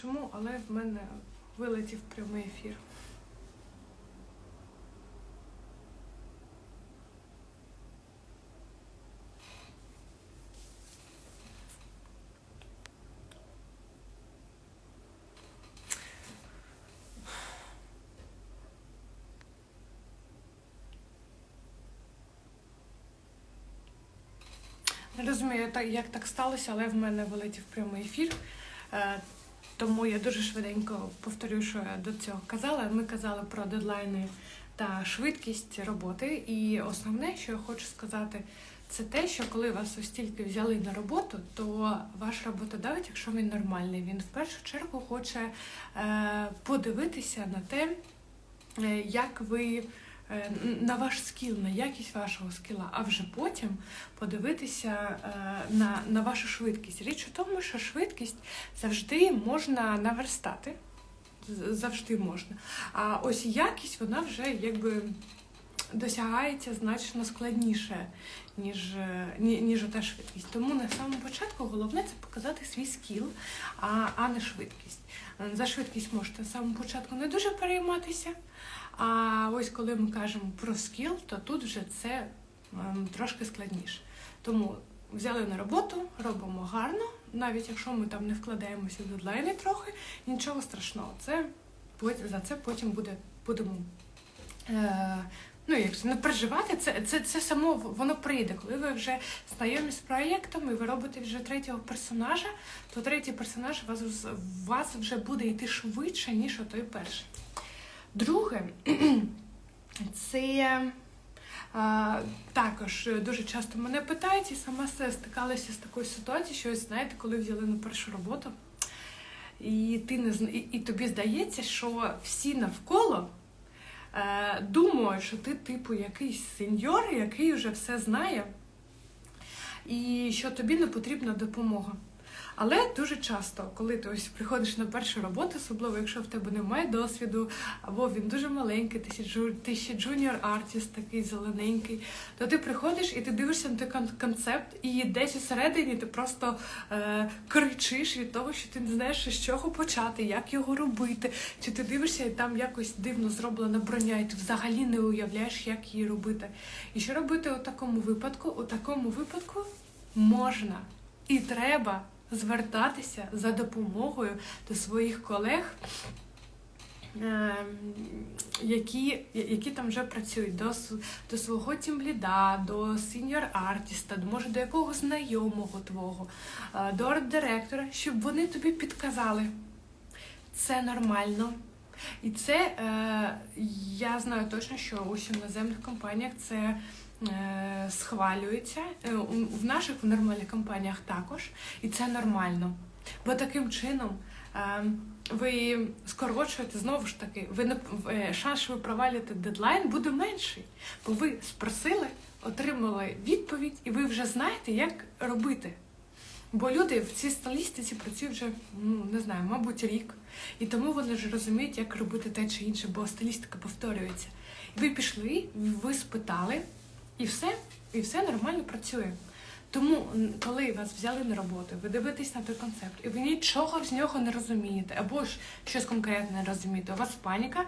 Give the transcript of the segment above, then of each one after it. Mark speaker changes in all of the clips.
Speaker 1: чому, але в мене вилетів прямий ефір. Не розумію, як так сталося, але в мене вилетів прямий ефір. Тому я дуже швиденько повторю, що я до цього казала. Ми казали про дедлайни та швидкість роботи. І основне, що я хочу сказати, це те, що коли вас ось тільки взяли на роботу, то ваш роботодавець, якщо він нормальний, він в першу чергу хоче е, подивитися на те, е, як ви на ваш скіл, на якість вашого скіла, а вже потім подивитися е, на, на вашу швидкість. Річ у тому, що швидкість завжди можна наверстати. Завжди можна. А ось якість вона вже якби досягається значно складніше, ніж, е, ні- ніж ота швидкість. Тому на самому початку головне це показати свій скіл, а, а не швидкість. Е, За швидкість можете на самому початку не дуже перейматися. А ось коли ми кажемо про скіл, то тут вже це ем, трошки складніше. Тому взяли на роботу, робимо гарно, навіть якщо ми там не вкладаємося в дедлайни трохи, нічого страшного. Це за це потім буде будемо. Ну, як це, не переживати, це, це, це само воно прийде. Коли ви вже знайомі з проєктом і ви робите вже третього персонажа, то третій персонаж вас, вас вже буде йти швидше, ніж той перший. Друге, це а, також дуже часто мене питають, і сама стикалася з такою ситуацією, що ось, знаєте, коли взяли на першу роботу, і ти не і, і тобі здається, що всі навколо е, думають, що ти, типу, якийсь сеньор, який вже все знає, і що тобі не потрібна допомога. Але дуже часто, коли ти ось приходиш на першу роботу, особливо якщо в тебе немає досвіду, або він дуже маленький, ти ще, джуніор артіст, такий зелененький, то ти приходиш і ти дивишся на той концепт, і десь усередині ти просто е, кричиш від того, що ти не знаєш, з чого почати, як його робити. Чи ти дивишся, і там якось дивно зроблена броня, і ти взагалі не уявляєш, як її робити. І що робити у такому випадку? У такому випадку можна і треба звертатися за допомогою до своїх колег, ем, які, які там вже працюють, до, до свого тімліда, до сіньор артіста, може до якогось знайомого твого, е, до арт-директора, щоб вони тобі підказали. Це нормально. І це е, я знаю точно, що у іноземних компаніях це схвалюється. Е, в наших в нормальних компаніях також, і це нормально. Бо таким чином е, ви скорочуєте знову ж таки, ви не е, шанс, що ви провалите дедлайн, буде менший. Бо ви спросили, отримали відповідь, і ви вже знаєте, як робити. Бо люди в цій стилістиці працюють вже, ну не знаю, мабуть, рік. І тому вони ж розуміють, як робити те чи інше, бо стилістика повторюється. Ви пішли, ви спитали, і все, і все нормально працює. Тому, коли вас взяли на роботу, ви дивитесь на той концепт, і ви нічого з нього не розумієте, або ж щось конкретне розумієте, у вас паніка,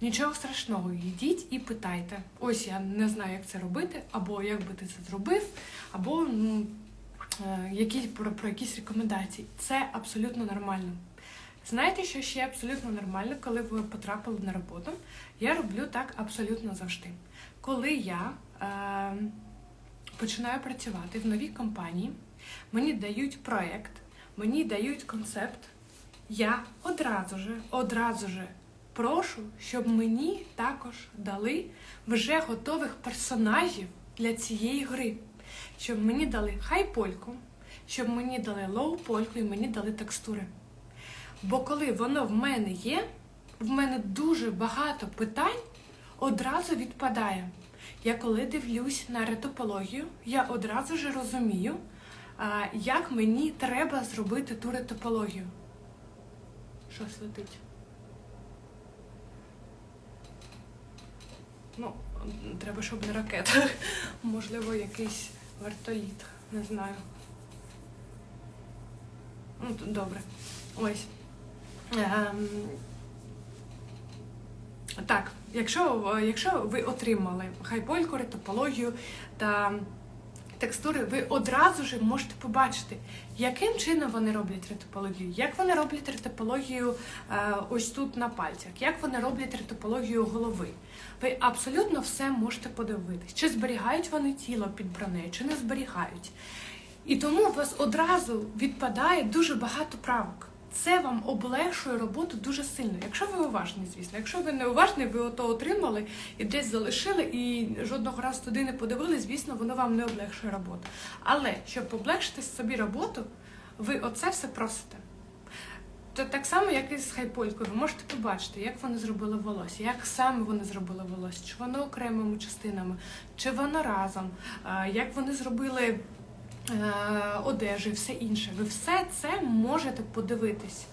Speaker 1: нічого страшного, йдіть і питайте. Ось я не знаю, як це робити, або як би ти це зробив, або ну, е, які, про, про якісь рекомендації. Це абсолютно нормально. Знаєте, що ще абсолютно нормально, коли ви потрапили на роботу? Я роблю так абсолютно завжди. Коли я починаю працювати в новій компанії, мені дають проект, мені дають концепт, я одразу же, одразу же прошу, щоб мені також дали вже готових персонажів для цієї гри. Щоб мені дали хай-польку, щоб мені дали лоу-польку і мені дали текстури. Бо коли воно в мене є, в мене дуже багато питань одразу відпадає. Я коли дивлюсь на ретопологію, я одразу ж розумію, як мені треба зробити ту ретопологію. Щось летить. Ну, треба, щоб не ракета. Можливо, якийсь вертоліт. Не знаю. Ну, добре. Ось. Ем, так, якщо, якщо ви отримали хайпойку, топологію та текстури, ви одразу ж можете побачити, яким чином вони роблять ретопологію, як вони роблять ретопологію е, ось тут на пальцях, як вони роблять ретопологію голови. Ви абсолютно все можете подивитись, чи зберігають вони тіло під бронею, чи не зберігають. І тому у вас одразу відпадає дуже багато правок. Це вам облегшує роботу дуже сильно. Якщо ви уважні, звісно. Якщо ви не уважні, ви ото отримали і десь залишили, і жодного разу туди не подивились, звісно, воно вам не облегшує роботу. Але щоб облегшити собі роботу, ви оце все просите. То так само, як і з хайполькою, ви можете побачити, як вони зробили волосся, як саме вони зробили волосся, чи воно окремими частинами, чи воно разом, як вони зробили е, одежу і все інше. Ви все це можете подивитись.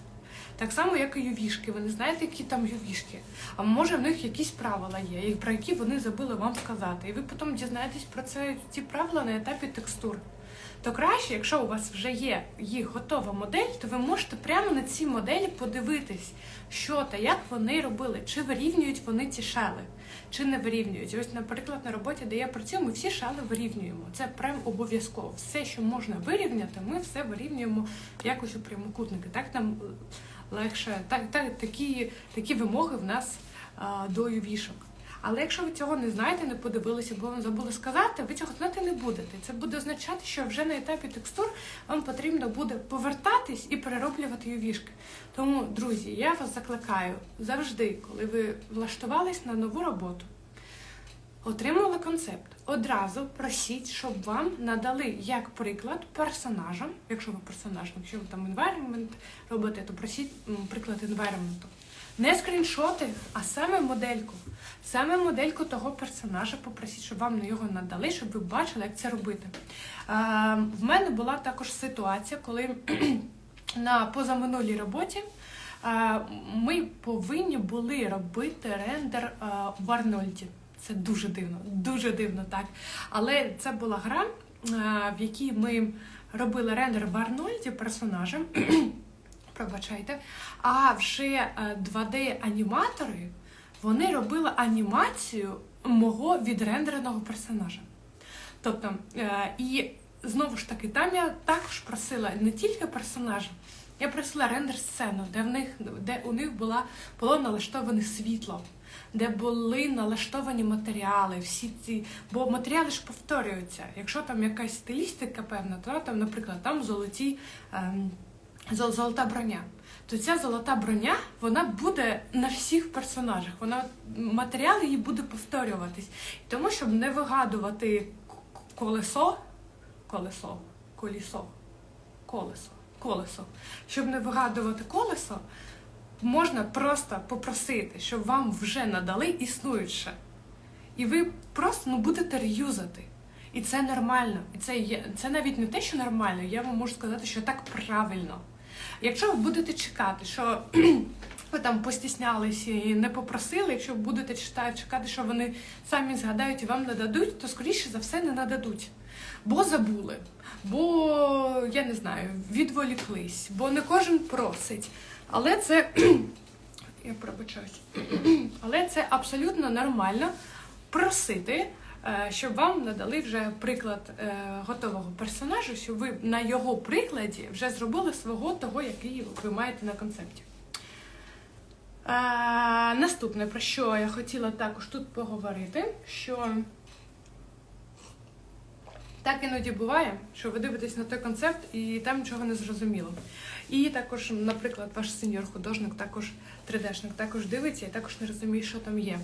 Speaker 1: Так само, як і ювішки. Ви не знаєте, які там ювішки. А може в них якісь правила є, про які вони забули вам сказати. І ви потім дізнаєтесь про це ці правила на етапі текстур. То краще, якщо у вас вже є їх готова модель, то ви можете прямо на цій моделі подивитись, що та як вони робили, чи вирівнюють вони ці шали, чи не вирівнюють. Ось, наприклад, на роботі, де я працюю, ми всі шали вирівнюємо. Це прям обов'язково. Все, що можна вирівняти, ми все вирівнюємо якось у прямокутники. Так нам легше, так, так такі, такі вимоги в нас а, до ювішок. Але якщо ви цього не знаєте, не подивилися, бо вам забули сказати, ви цього знати не будете. Це буде означати, що вже на етапі текстур вам потрібно буде повертатись і перероблювати ювішки. Тому, друзі, я вас закликаю завжди, коли ви влаштувались на нову роботу, отримали концепт. Одразу просіть, щоб вам надали як приклад персонажам, якщо ви персонаж, якщо ви там environment робите, то просіть приклад environment. Не скріншоти, а саме модельку. Саме модельку того персонажа попросіть, щоб вам його надали, щоб ви бачили, як це робити. В мене була також ситуація, коли на позаминулій роботі ми повинні були робити рендер в Арнольді. Це дуже дивно, дуже дивно, так. Але це була гра, в якій ми робили рендер в Арнольді персонажа. Пробачайте. А вже е, 2D-аніматори вони робили анімацію мого відрендереного персонажа. Тобто, е, і знову ж таки, там я також просила не тільки персонажа, я просила рендер-сцену, де в них де у них була було налаштоване світло, де були налаштовані матеріали, всі ці, бо матеріали ж повторюються. Якщо там якась стилістика певна, то там, наприклад, там золоті. Ем, золота броня. То ця золота броня вона буде на всіх персонажах. Вона матеріал її буде повторюватись. Тому, щоб не вигадувати колесо, колесо, колісо, колесо, колесо. Щоб не вигадувати колесо, можна просто попросити, щоб вам вже надали існуюче. І ви просто ну, будете реюзати. І це нормально. І це, є, це навіть не те, що нормально, я вам можу сказати, що так правильно. Якщо ви будете чекати, що ви там постіснялися і не попросили, якщо ви будете чекати, що вони самі згадають і вам нададуть, то скоріше за все не нададуть. Бо забули, бо я не знаю, відволіклись, бо не кожен просить. Але це я пробачаюсь. Але це абсолютно нормально просити, щоб вам надали вже приклад е, готового персонажа, щоб ви на його прикладі вже зробили свого того, який ви маєте на концепті. Е, Наступне, про що я хотіла також тут поговорити, що так іноді буває, що ви дивитесь на той концепт і там нічого не зрозуміло. І також, наприклад, ваш сеньор-художник, також 3D-шник, також дивиться і також не розуміє, що там є.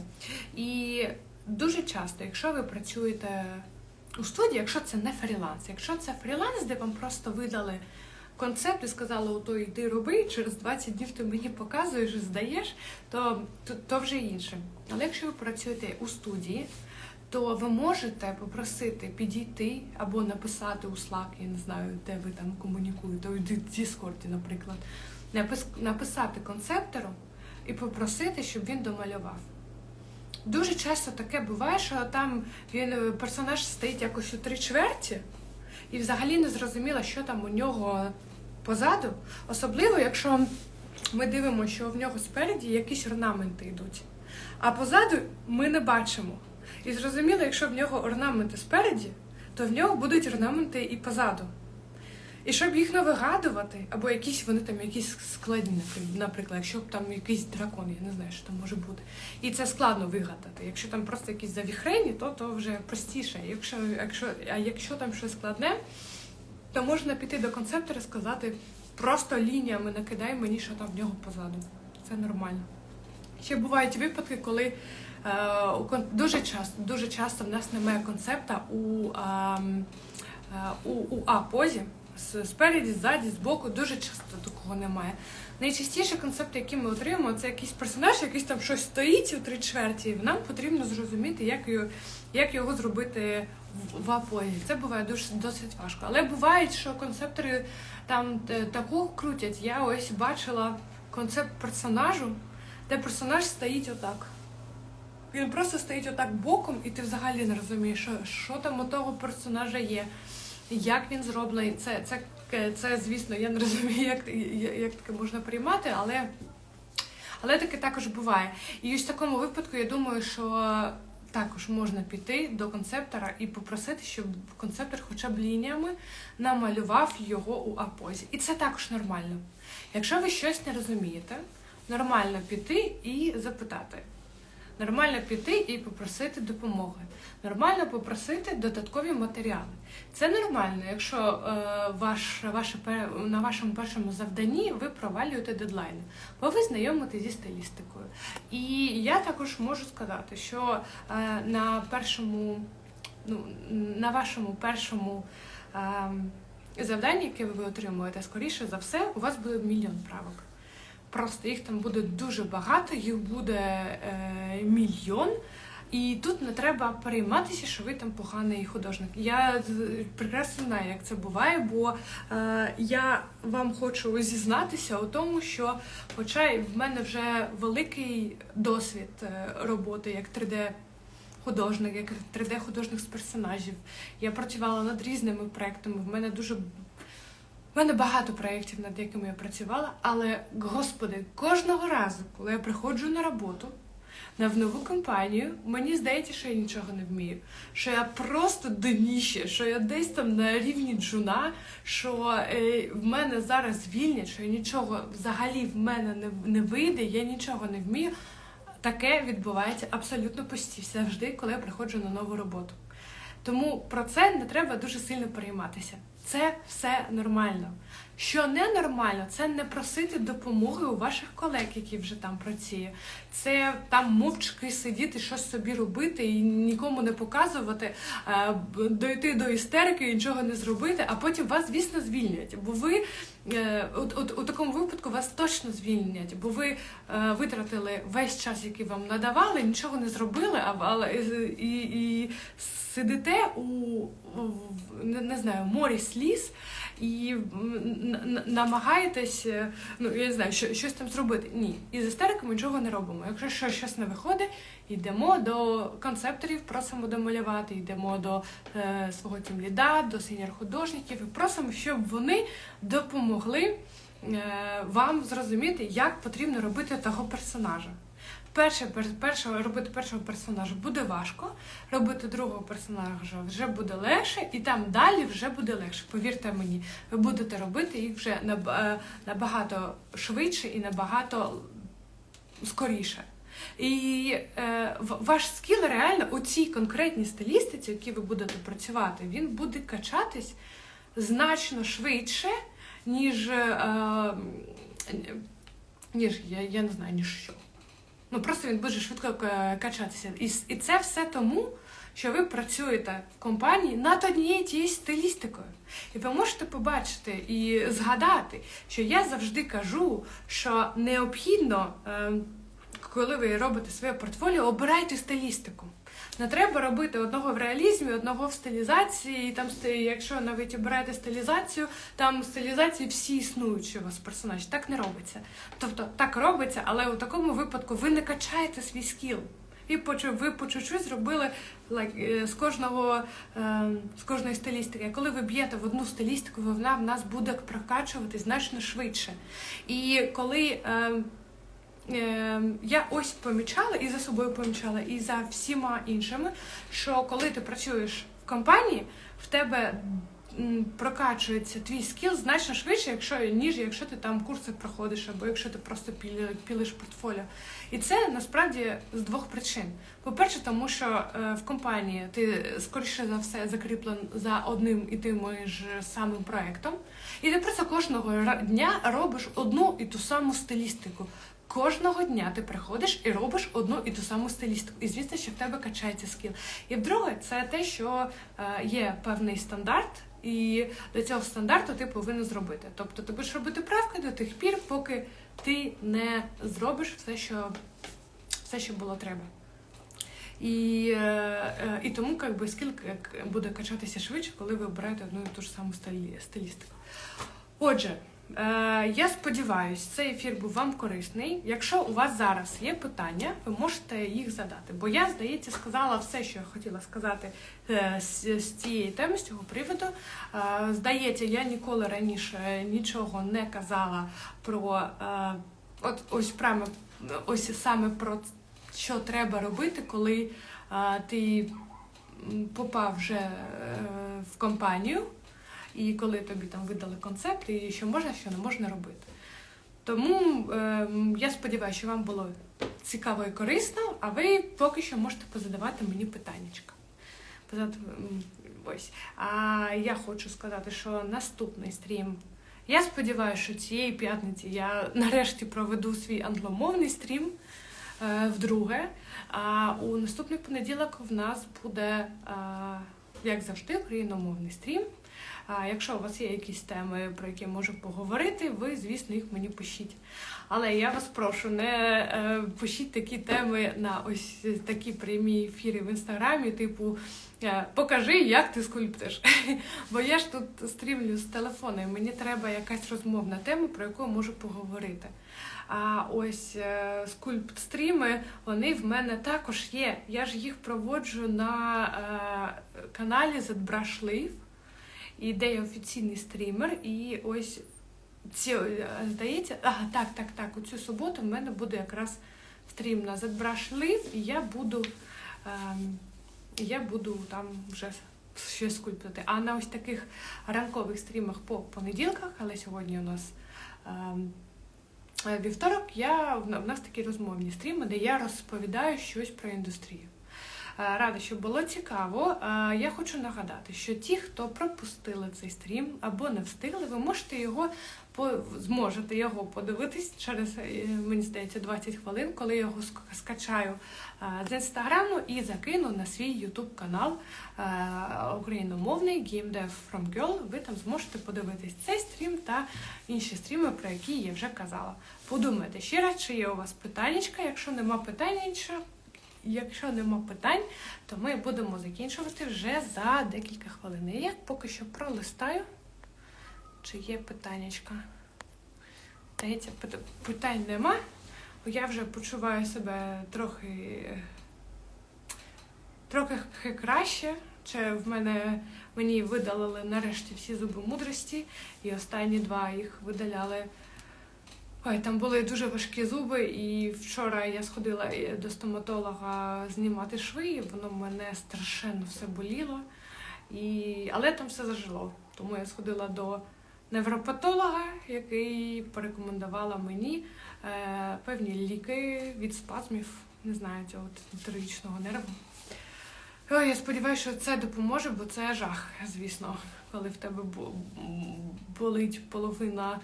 Speaker 1: І дуже часто, якщо ви працюєте у студії, якщо це не фріланс, якщо це фріланс, де вам просто видали концепт і сказали, ото йди роби, через 20 днів ти мені показуєш і здаєш, то, то, то вже інше. Але якщо ви працюєте у студії, то ви можете попросити підійти або написати у Slack, я не знаю, де ви там комунікуєте, у Discord, наприклад, напис- написати концептору і попросити, щоб він домалював. Дуже часто таке буває, що там він е, персонаж стоїть якось у три чверті, і взагалі не зрозуміло, що там у нього позаду. Особливо, якщо ми дивимося, що в нього спереді якісь орнаменти йдуть, а позаду ми не бачимо. І зрозуміло, якщо в нього орнаменти спереді, то в нього будуть орнаменти і позаду. І щоб їх не вигадувати, або якісь вони там якісь складні, наприклад, якщо б там якийсь дракон, я не знаю, що там може бути. І це складно вигадати. Якщо там просто якісь завіхрені, то, то вже простіше. Якщо, якщо, а якщо там щось складне, то можна піти до концептора і сказати, просто лініями накидай мені, що там в нього позаду. Це нормально. Ще бувають випадки, коли е, дуже часто, дуже часто в нас немає концепта у, е, у, у А-позі. Спереді, ззаді, збоку дуже часто такого немає. Найчастіше концепти, які ми отримуємо, це якийсь персонаж, якийсь там щось стоїть у три чверті, і нам потрібно зрозуміти, як його, як його зробити в, в Це буває дуже досить важко. Але буває, що концептори там такого крутять. Я ось бачила концепт персонажу, де персонаж стоїть отак. Він просто стоїть отак боком, і ти взагалі не розумієш, що, що там у того персонажа є, як він зроблений. Це, це, це, звісно, я не розумію, як, як таке можна приймати, але, але таке також буває. І ось в такому випадку я думаю, що також можна піти до концептора і попросити, щоб концептор хоча б лініями намалював його у апозі. І це також нормально. Якщо ви щось не розумієте, нормально піти і запитати. Нормально піти і попросити допомоги. Нормально попросити додаткові матеріали. Це нормально, якщо е, ваш, ваше, на вашому першому завданні ви провалюєте дедлайни, бо ви знайомите зі стилістикою. І я також можу сказати, що е, на першому, ну, на вашому першому е, завданні, яке ви отримуєте, скоріше за все, у вас буде мільйон правок. Просто їх там буде дуже багато, їх буде е, мільйон. І тут не треба перейматися, що ви там поганий художник. Я прекрасно знаю, як це буває, бо е, я вам хочу зізнатися у тому, що, хоча в мене вже великий досвід е, роботи як 3D художник, як 3D художник з персонажів. Я працювала над різними проектами. В мене дуже в мене багато проєктів, над якими я працювала, але, господи, кожного разу, коли я приходжу на роботу на в нову компанію, мені здається, що я нічого не вмію. Що я просто дніще, що я десь там на рівні джуна, що е, в мене зараз звільнять, що я нічого взагалі в мене не, не вийде, я нічого не вмію. Таке відбувається абсолютно постійно, завжди, коли я приходжу на нову роботу. Тому про це не треба дуже сильно перейматися. Це все нормально. Що ненормально, це не просити допомоги у ваших колег, які вже там працює. Це там мовчки сидіти, щось собі робити і нікому не показувати, е, дойти до істерики, і нічого не зробити, а потім вас, звісно, звільнять. Бо ви е, от, от, у такому випадку вас точно звільнять, бо ви е, витратили весь час, який вам надавали, нічого не зробили, а але і, і сидите у не, не знаю морі сліз і намагаєтесь, е, ну я не знаю, що, щось там зробити. Ні, із істериками нічого не робимо. Якщо що- щось не виходить, йдемо до концепторів, просимо домалювати, йдемо до е, свого тімліда, до сеньор-художників і просимо, щоб вони допомогли е, вам зрозуміти, як потрібно робити того персонажа. Перше, першого, робити першого персонажа буде важко, робити другого персонажа вже буде легше, і там далі вже буде легше. Повірте мені, ви будете робити їх вже е, набагато швидше і набагато скоріше. І е, ваш скіл реально у цій конкретній стилістиці, в якій ви будете працювати, він буде качатись значно швидше, ніж, е, ніж я, я не знаю, ніж що. Ну просто він дуже швидко е, качатися. І, і це все тому, що ви працюєте в компанії над однією тією стилістикою. І ви можете побачити і згадати, що я завжди кажу, що необхідно, е, коли ви робите своє портфоліо, обирайте стилістику. Не треба робити одного в реалізмі, одного в стилізації. Там, якщо навіть обираєте стилізацію, там стилізації всі існуючі у вас персонажі. Так не робиться. Тобто так робиться, але у такому випадку ви не качаєте свій скіл. І ви по чуть-чуть зробили like, е, з кожного е, з кожної стилістики. Коли ви б'єте в одну стилістику, вона в нас буде прокачувати значно швидше. І коли е, я ось помічала і за собою помічала, і за всіма іншими, що коли ти працюєш в компанії, в тебе прокачується твій скіл значно швидше, якщо ніж якщо ти там курси проходиш, або якщо ти просто пілиш портфоліо. І це насправді з двох причин. По-перше, тому що е, в компанії ти скоріше за все закріплен за одним і тим ж самим проектом, і ти просто кожного дня робиш одну і ту саму стилістику. Кожного дня ти приходиш і робиш одну і ту саму стилістику. І звісно, що в тебе качається скіл. І вдруге, це те, що е, є певний стандарт, і до цього стандарту ти повинен зробити. Тобто ти будеш робити правки до тих пір, поки ти не зробиш все, що, все, що було треба. І, е, е, і тому как би, скіл буде качатися швидше, коли ви обираєте одну і ту ж саму стилістику. Отже, я сподіваюся, цей ефір був вам корисний. Якщо у вас зараз є питання, ви можете їх задати. Бо я, здається, сказала все, що я хотіла сказати е, з, цієї теми, з цього приводу. Е, Здається, я ніколи раніше нічого не казала про е, от ось прямо ось саме про що треба робити, коли е, ти попав вже е, в компанію, і коли тобі там видали концепт, і що можна, що не можна робити. Тому е, я сподіваюся, що вам було цікаво і корисно, а ви поки що можете позадавати мені питаннячка. Ось. А я хочу сказати, що наступний стрім. Я сподіваюся, що цієї п'ятниці я нарешті проведу свій англомовний стрім е, вдруге. А у наступний понеділок в нас буде, е, як завжди, україномовний стрім. Якщо у вас є якісь теми, про які можу поговорити, ви, звісно, їх мені пишіть. Але я вас прошу, не е, пишіть такі теми на ось такі прямі ефіри в інстаграмі, типу е, покажи, як ти скульптиш. Бо я ж тут стрімлю з телефону, і мені треба якась розмовна тема, про яку можу поговорити. А ось е, скульпт-стріми, вони в мене також є. Я ж їх проводжу на каналі ZBrush Live, і де я офіційний стрімер. І ось ці, е, здається, ага, так, так, так. У цю суботу в мене буде якраз стрім на ZBrush Live, і я буду, ем, я буду там вже щось скульптити. А на ось таких ранкових стрімах по понеділках, але сьогодні у нас. ем, Вівторок я в нас такі розмовні стріми, де я розповідаю щось про індустрію. Е, Рада, щоб було цікаво. Е, Я хочу нагадати, що ті, хто пропустили цей стрім або не встигли, ви можете його зможете його подивитись через е, мені здається 20 хвилин, коли я його ск- скачаю з інстаграму і закину на свій ютуб канал україномовний GameDev from Girl. Ви там зможете подивитись цей стрім та інші стріми, про які я вже казала. Подумайте ще раз, чи є у вас питаннячка. Якщо нема питань, якщо нема питань, то ми будемо закінчувати вже за декілька хвилин. Я поки що пролистаю, чи є питаннячка. Здається, питань нема. бо Я вже почуваю себе трохи, трохи краще. Чи в мене мені видалили нарешті всі зуби мудрості, і останні два їх видаляли. Ой, там були дуже важкі зуби, і вчора я сходила е, до стоматолога знімати шви, воно мене страшенно все боліло. І... Але там все зажило. Тому я сходила до невропатолога, який порекомендувала мені е, певні ліки від спазмів, не знаю, цього трагічного нерву. Ой, я сподіваюся, що це допоможе, бо це жах, звісно, коли в тебе болить половина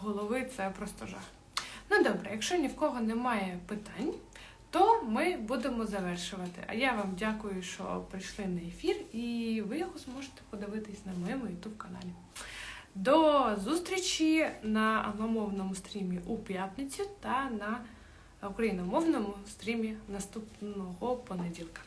Speaker 1: голови, це просто жах. Ну добре, якщо ні в кого немає питань, то ми будемо завершувати. А я вам дякую, що прийшли на ефір, і ви його зможете подивитись на моєму youtube каналі. До зустрічі на англомовному стрімі у п'ятницю та на україномовному стрімі наступного понеділка.